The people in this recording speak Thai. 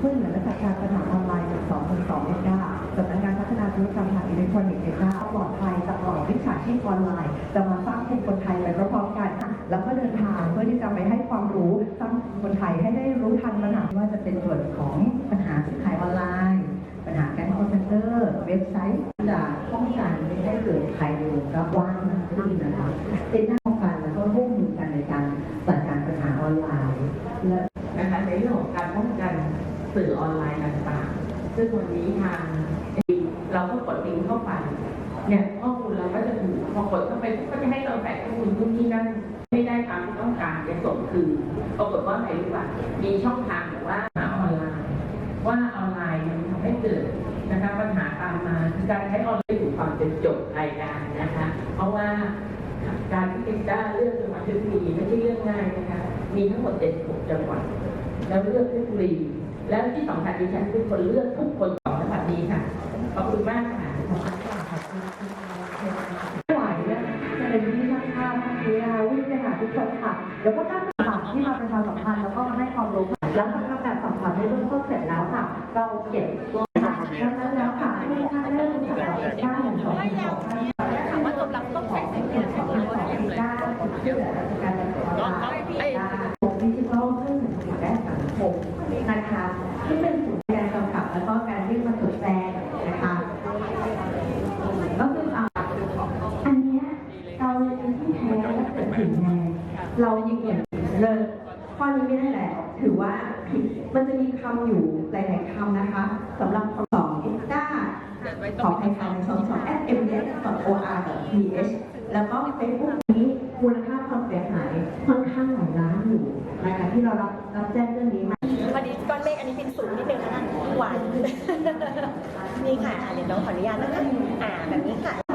ช่วเหลือและจัการปัญหาออนไลน์จาก2 2 2เอ็กด้าสำนักงานพัฒนาธุรกรรมทางอิเล็กทรอนิกส์เอ็กด้าปลอดภัยจากหลอกวิชาชีพออนไลน์ จะมาสร้างภูมิคนไทยไปพร้อมกัน แล้วก็เดินทางเพื่อที่จะไปให้ความรู้สร้างคนไทยให้ได้รู้ทันปัญหาว่าจะเป็นส่วนของปัญหาซื้อขายออนไลน์ ปัญหาการคอนเซนเตอร์เว็บไซต์จะป้องกันไม่ให้เกิดภัยรวมรับว้างขึ้นนะคะเป็นหน้าป้องกันแล้วก็ร่วมมือกันในการจัดการปัญหาออนไลน์และนะคะในเรื่องของการป้องกัน สื่อออนไลน์ต่างๆ ซึ่งวันนี้ทางเราก็กดลิงก์เข้าไปเนี่ยข้อมูลเราก็จะถูกพอกดเข้าไปก็จะให้เราแปะข้อมูลนู่นนี่นั่นไม่ได้ตามที่ต้องการจะส่งคืนปรากฏว่าอะไรรู้ป่ะมีช่องทางแบบว่าหาออนไลน์ ว่าออนไลน์มันทำให้เกิดนะคะปัญหาตามมาคือการใช้ออนไลน์ถูกความเป็นจทย์รายการนะคะ เพราะว่าการที่เป็นด้าเลือกจังหวัดเพชรบุรีไม่ใช่เรื่องง่ายนะคะ มีทั้งหมด76จังหวัด แล้วเลือกเพชรบุรี แล้วที่สำคัญดิฉันเป็นคนเลือกทุกคนของจังหวัดนี้ค่ะ ขอบคุณมากค่ะไม่ไหวเนี่ยจะเป็นที่ช่างภาพนักกีฬาวิ่งไปหาทุกคนค่ะ เดี๋ยวก็ตั้งคำถามที่มาประชาสัมพันธ์แล้วก็มาให้ความรู้ค่ะหลังจากทำแบบสัมผัสในเบื้องต้นเสร็จแล้วค่ะ เราเก็บตัวค่ะดังนั้นแล้วค่ะให้ท่านเริ่มจากด้านหนึ่งสองสามสี่ห้าถามว่ากำลังต้องแข่งในเกมของเราเนี่ยด้านที่เหลือราชการจังหวัดด้านดิจิทัลซึ่งผลิตได้สังคมนะคะ ที่เป็นศูนย์การกำกับแล้วก็การที่มาตรวจแทนนะคะ ก็คืออ่าอันเนี้ยเราเป็นที่แท้และเกิดถึงไงเรายิงเหยียบเลยข้อนี้ไม่ได้แหล้วถือว่าผิดมันจะมีคำอยู่หลายๆคำนะคะสำหรับคำสองด้าขอใครค่ะในสองสอง s m s o r t h แล้วก็เฟซบุ๊กนี้มูลค่าความเสียหายค่อนข้างหลายล้านอยู่นะคะที่เรารับรับแจ้งเรื่องนี้มา ก้อนเมฆอันนี้เป็นสูงนิดนึงนะหวานนี่ค่ะอะเดี๋ยวน้องขออนุญาตนะคะอ่าแบบนี้ค่ะ